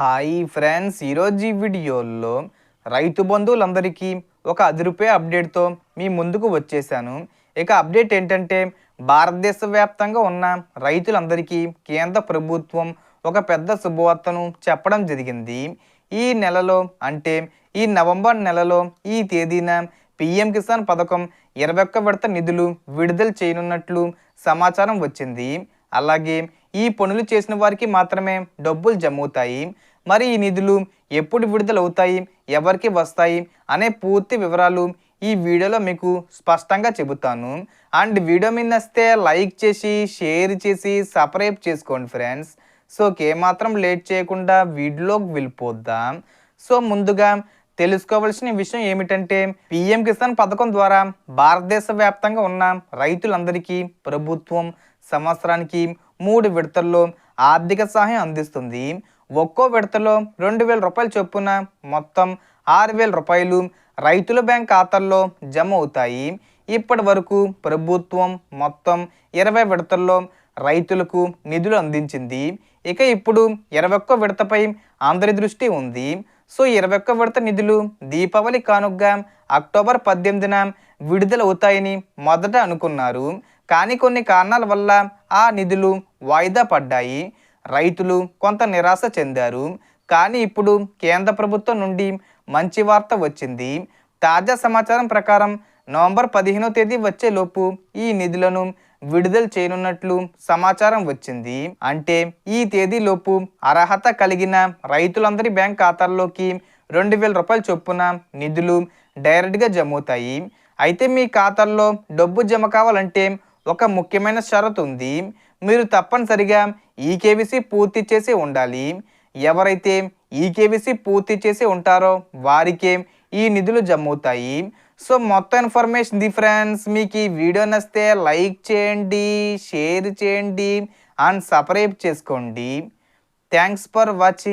Hi friends ఈరోజు ఈ వీడియోలో రైతు బంధువులందరికీ ఒక అది రూపాయ అప్డేట్తో మీ ముందుకు వచ్చేసాను. ఇక అప్డేట్ ఏంటంటే భారతదేశ వ్యాప్తంగా ఉన్న రైతులందరికీ కేంద్ర ప్రభుత్వం ఒక పెద్ద శుభవార్తను చెప్పడం జరిగింది. ఈ నెలలో అంటే ఈ నవంబర్ నెలలో ఈ తేదీన పిఎం కిసాన్ పథకం ఇరవై ఒక్క విడత నిధులు విడుదల చేయనున్నట్లు సమాచారం వచ్చింది. అలాగే ఈ పనులు చేసిన వారికి మాత్రమే డబ్బులు జమవుతాయి. మరి ఈ నిధులు ఎప్పుడు విడుదలవుతాయి? ఎవరికి వస్తాయి? అనే పూర్తి వివరాలు ఈ వీడియోలో మీకు స్పష్టంగా చెబుతాను. అండ్ వీడియో మీద వస్తే లైక్ చేసి షేర్ చేసి సబ్స్క్రైబ్ చేసుకోండి ఫ్రెండ్స్. సో ఏమాత్రం లేట్ చేయకుండా వీడియోలోకి వెళ్ళిపోద్దాం. సో ముందుగా తెలుసుకోవాల్సిన విషయం ఏమిటంటే పిఎం కిసాన్ పథకం ద్వారా భారతదేశ వ్యాప్తంగా ఉన్న రైతులందరికీ ప్రభుత్వం సంవత్సరానికి మూడు విడతల్లో ఆర్థిక సహాయం అందిస్తుంది. ఒక్కో విడతలో రెండు వేల రూపాయలు చొప్పున మొత్తం ఆరు వేల రూపాయలు రైతుల బ్యాంక్ ఖాతాల్లో జమ అవుతాయి. ఇప్పటి వరకు ప్రభుత్వం మొత్తం ఇరవై విడతల్లో రైతులకు నిధులు అందించింది. ఇక ఇప్పుడు ఇరవై ఒక్క విడతపై అందరి దృష్టి ఉంది. సో ఇరవై ఒక్క విడత నిధులు దీపావళి కానుగ్గా అక్టోబర్ పద్దెనిమిదిన విడుదల అవుతాయని మొదట అనుకున్నారు. కానీ కొన్ని కారణాల వల్ల ఆ నిధులు వాయిదా పడ్డాయి. రైతులు కొంత నిరాశ చెందారు. కానీ ఇప్పుడు కేంద్ర ప్రభుత్వం నుండి మంచి వార్త వచ్చింది. తాజా సమాచారం ప్రకారం నవంబర్ పదిహేనో తేదీ వచ్చేలోపు ఈ నిధులను విడుదల చేయనున్నట్లు సమాచారం వచ్చింది. అంటే ఈ తేదీలోపు అర్హత కలిగిన రైతులందరి బ్యాంక్ ఖాతాల్లోకి రెండు వేల రూపాయల చొప్పున నిధులు డైరెక్ట్గా జమ అవుతాయి అయితే మీ ఖాతాల్లో డబ్బు జమ కావాలంటే ఒక ముఖ్యమైన షరతు ఉంది. మీరు తప్పనిసరిగా ఈకేవీసీ పూర్తి చేసి ఉండాలి. ఎవరైతే ఈకేవీసీ పూర్తి చేసి ఉంటారో వారికే ఈ నిధులు జమ్మవుతాయి సో మొత్తం ఇన్ఫర్మేషన్ ది ఫ్రెండ్స్. మీకు ఈ వీడియో నచ్చితే లైక్ చేయండి షేర్ చేయండి అండ్ సబ్స్క్రైబ్ చేసుకోండి. Thanks for watching.